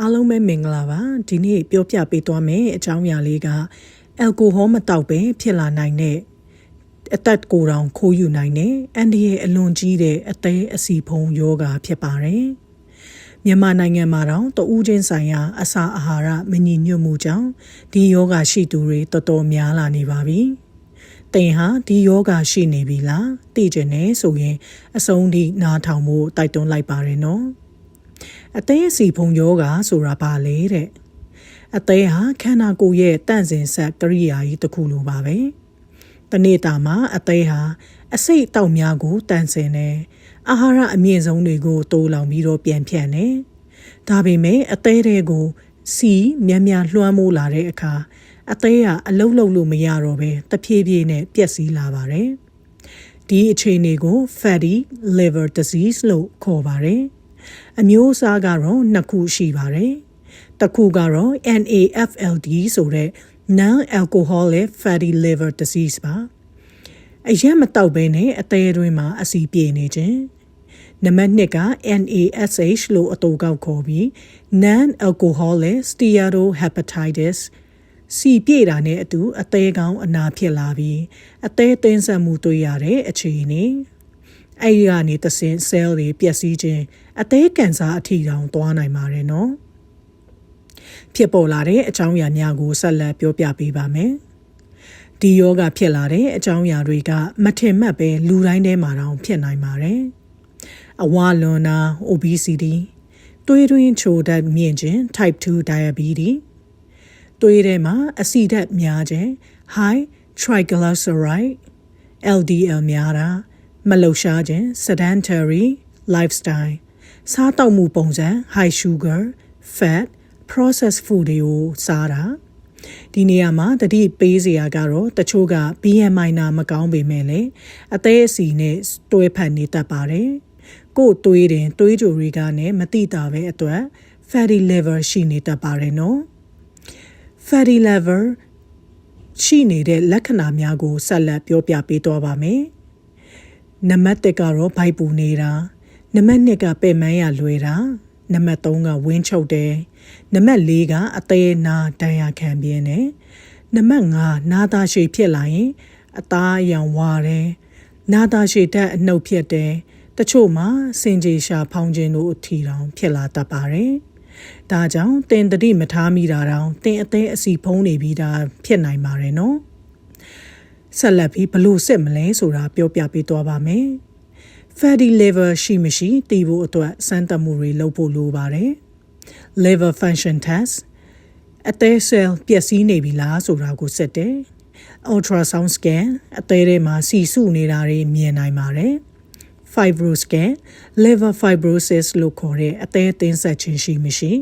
အားလုံးပဲမင်္ဂလာပါဒီနေ့ပြောပြပေးသွားမယ်အကြောင်းအရာလေးကအယ်ကိုဟောမတောက်ပဲဖြစ်လာနိုင်တဲ့အသက်ကိုယ်တောင်ခိုးယူနိုင်တဲ့အန်ဒီရဲ့အလွန်ကြီးတဲ့အသေးအစီဖုံယောဂါဖြစ်ပါတယ်မြန်မာနိုင်ငံမှာတော့တဦးချင်းဆိုင်ရာ အစာအာဟာရမညီညွတ်မှုကြောင့်ဒီယောဂါရှိသူတွေတော်တော်များလာနေပါပြီ။တင်ဟာဒီယောဂါရှိနေပြီလားသိကြနေဆိုရင်အဆုံးထိနားထောင်ဖို့တိုက်တွန်းလိုက်ပါရနော်။ အသေးအစီဖုံယောဂါဆိုတာပါလေတဲ့အသေးဟာခန္ဓာကိုယ်ရဲ့တန့်စင်ဆက်ကရိယာကြီးတစ်ခုလိုပါပဲတနေ့တာမှာအသေးဟာအစိတ်တောက်များကိုတန့်စင်တယ်အာဟာရအမြင့်ဆုံးတွေကိုတိုးလောင်ပြီးတော့ပြန်ဖြန့်တယ်ဒါပေမဲ့အသေးတွေကိုစီမြန်မြန်လွှမ်းမိုးလာတဲ့အခါအသေးကအလုံးလုံးလို့မရတော့ပဲတဖြည်းဖြည်းနဲ့ပျက်စီးလာပါတယ်ဒီအခြေအနေကို fatty liver disease လို့ခေါ်ပါတယ် အမျိုးအစားကတော့နှစ်ခုရှိပါတယ်။တစ်ခုကတော့ NAFLD ဆိုတဲ့ non-alcoholic fatty liver disease ပါ။အရက်မတောက်ဘဲနဲ့အသေးအတွင်းမှာအဆီပြေနေခြင်း။နံပါတ်2က NASH လို့အတူကောက်ခေါ်ပြီး non-alcoholic steatohepatitis စီပြေတာနဲ့အတူအသေးကောင်းအနာဖြစ်လာပြီးအသေးသိမ်းဆက်မှုတွေ့ရတဲ့အခြေအနေ။ အဲ့ဒီကနေသစင် cell တွေပျက်စီးခြင်းအသေးကန်ဆာအထီတောင်သွားနိုင်ပါတယ်နော်ဖြစ်ပေါ်လာတဲ့အကြောင်းအရာများကိုဆက်လက်ပြောပြပေးပါမယ်ဒီယောဂဖြစ်လာတဲ့အကြောင်းအရာတွေကမထင်မှတ်ပဲလူတိုင်းထဲမှာတောင်ဖြစ်နိုင်ပါတယ်အဝလွန်နာ obesity တွေးတွင်းချိုဓာတ်မြင့်ခြင်း type 2 diabetes တွေးထဲမှာအဆီဓာတ်များခြင်း high triglyceride LDL များတာ မလှုပ်ရှားခြင်း sedentary lifestyle စားတောက်မှုပုံစံ high sugar fat processed food တွေကိုစားတာဒီနေရာမှာတတိပေးစရာကတော့တချို့က BMI နာမကောင်းပေမဲ့လည်းအသေးအစီနဲ့တွဲဖက်နေတတ်ပါတယ်ကို့တွေးတယ်တွေးကြိုတွေကနဲ့မတိတာပဲအတွက် fatty liver ရှိနေတတ်ပါတယ်နော် fatty liver ရှိနေတဲ့လက္ခဏာများကိုဆက်လက်ပြောပြပေးသွားပါမယ်။ နံပါတ်1ကတော့ဘိုက်ပူနေတာနံပါတ်2ကပဲ့မန်းရလွယ်တာနံပါတ်3ကဝင်းချုပ်တယ်နံပါတ်4ကအသေးနာတန်ရခံပြင်းတယ်နံပါတ်5နာသားရှိဖြစ်လာရင် အသားအယောင်ဝါတယ်နာသားရှိတတ်အနှုတ်ဖြစ်တယ်တချို့မှာစင်ကြေရှာဖောင်းခြင်းတို့အထီတောင်ဖြစ်လာတတ်ပါတယ်ဒါကြောင့်တင်တတိမထားမိတာတောင်တင်အသေးအစီဖုံးနေပြီးတာဖြစ်နိုင်ပါတယ်နော် ဆက်လက်ပြီးဘလို့စစ်မလဲဆိုတာပြောပြပေးသွားပါမယ်။ fatty liver ရှိမရှိသိဖို့အတွက်စမ်းသပ်မှုတွေလုပ်ဖို့လိုပါတယ်။ liver function test အသေး cell ပျက်စီးနေပြီလားဆိုတာကိုစစ်တယ်။ ultrasound scan အသေးထဲမှာစီစုနေတာတွေမြင်နိုင်ပါတယ်။ fibroscan liver fibrosis လို့ခေါ်တဲ့အသေးအသင်းဆက်ခြင်းရှိမရှိ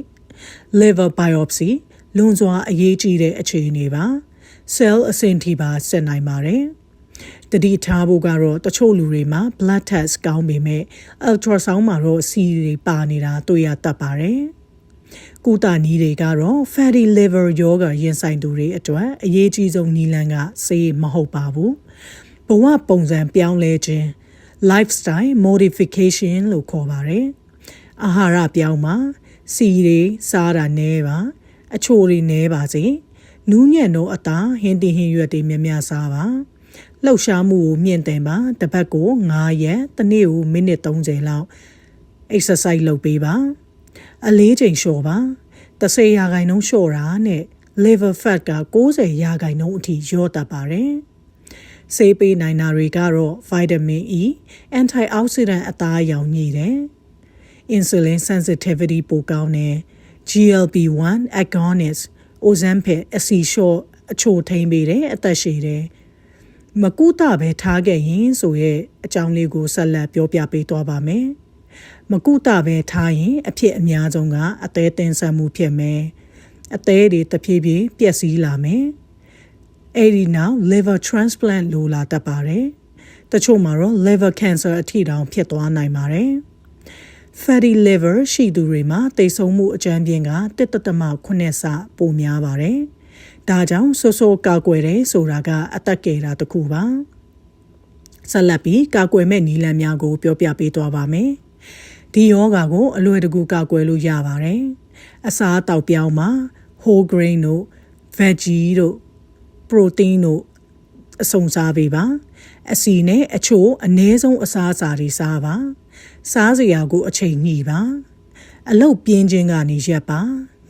liver biopsy လွန်စွာအရေးကြီးတဲ့အခြေအနေပါ။ cell အဆင့်ထိပါဆက်နိုင်ပါတယ်။တတိထားဖို့ကတော့တချို့လူတွေမှာ blood test ကောင်းပေမဲ့ ultrasound မှာတော့စီတွေပါနေတာတွေ့ရတတ်ပါတယ်။ကုသနည်းတွေကတော့ fatty liver ယောဂရင်ဆိုင်သူတွေအတွက်အရေးကြီးဆုံးနည်းလမ်းကဆေးမဟုတ်ပါဘူး။ဘဝပုံစံပြောင်းလဲခြင်း lifestyle modification လို့ခေါ်ပါတယ်။အာဟာရပြောင်းမှာစီတွေစားတာနည်းပါ အချိုတွေနည်းပါစေ။ နူးညံ့သောအသားဟင်းတင်ဟင်းရွက်တွေများများစားပါလှုပ်ရှားမှုကိုမြင့်တင်ပါတပတ်ကို9ရက်တစ်နေ့ကိုမိနစ်30လောက် exercise လုပ်ပေးပါအလေးချိန်လျှော့ပါ30ရာခိုင်နှုန်းလျှော့တာနဲ့ liver fat က90ရာခိုင်နှုန်းအထိလျော့တတ်ပါတယ်ဆေးပေးနိုင်တာတွေကတော့ vitamin E antioxidant အသားအရောင်ညှိတယ် insulin sensitivity ပိုကောင်းတယ် GLP-1 agonist အိုဇမ်ဖက်အစီလျှော့အချိုထိန်ပေးတယ်အသက်ရှည်တယ်မကူတာပဲထားခဲ့ရင်ဆိုရဲ့အကြောင်းလေးကိုဆက်လက်ပြောပြပေးသွားပါမယ်မကူတာပဲထားရင် အဖြစ်အများဆုံးကအသေးတင်ဆက်မှုဖြစ်မယ်အသေးတွေတဖြည်းဖြည်းပျက်စီးလာမယ်အဲ့ဒီနောက် liver transplant လိုလာတတ်ပါတယ်တချို့မှာတော့ liver cancer အထိတောင်ဖြစ်သွားနိုင်ပါတယ် fatty liver ရှိသူတွေမှာတိတ်ဆုံးမှုအကြမ်းပြင်းက1.8ဆပိုများပါတယ်။ဒါကြောင့်ဆိုးဆိုးကာကွယ်တယ်ဆိုတာကအသက်ကေတာတစ်ခုပါ။ဆက်လက်ပြီးကာကွယ်မဲ့နည်းလမ်းများကို ပြောပြပေးသွားပါမယ်။ဒီယောဂါကိုအလွယ်တကူကာကွယ်လို့ရပါတယ်အစားအသောက်ပြောင်းမှာ whole grain တို့ veggie တို့ protein တို့အစုံစားပေးပါအစီနဲ့အချို့အနည်းဆုံးအစားအစာတွေစားပါ စားစရာကိုအချိန်ညှိပါအလုတ်ပြင်းခြင်းကနေရက်ပါ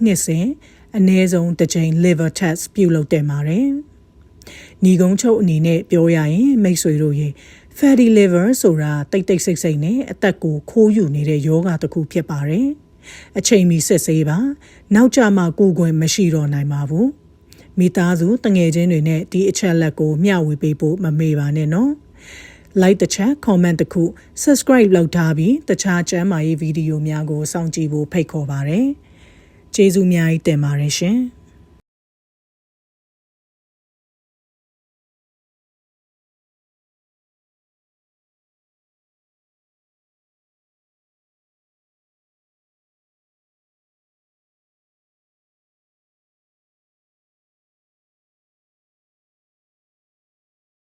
နှစ်စဉ်အနည်းဆုံးတစ်ကြိမ် liver test ပြုလုပ်တင်ပါတယ်။ညီကုန်းချုပ်အနေနဲ့ပြောရရင် မိတ်ဆွေတို့ရေ fatty liver ဆိုတာတိတ်တိတ်ဆိတ်ဆိတ်နဲ့အသက်ကိုခိုးယူနေတဲ့ယောဂတစ်ခုဖြစ်ပါတယ်။အချိန်မီစစ်ဆေးပါ။နောက်ကြမှကိုယ်ကွယ်မရှိတော့နိုင်ပါဘူး။မိသားစုတငယ်ချင်းတွေနဲ့ဒီအချက်လက်ကိုမျှဝေပေးဖို့မမေ့ပါနဲ့နော်။ like တစ်ချက် comment တစ်ခု subscribe လုပ်ထားပြီးတခြားကျမ်းမာရေးဗီဒီယိုများကိုစောင့်ကြည့်ဖို့ဖိတ်ခေါ်ပါရစေ။ကျေးဇူးများကြီးတင်ပါတယ်ရှင်။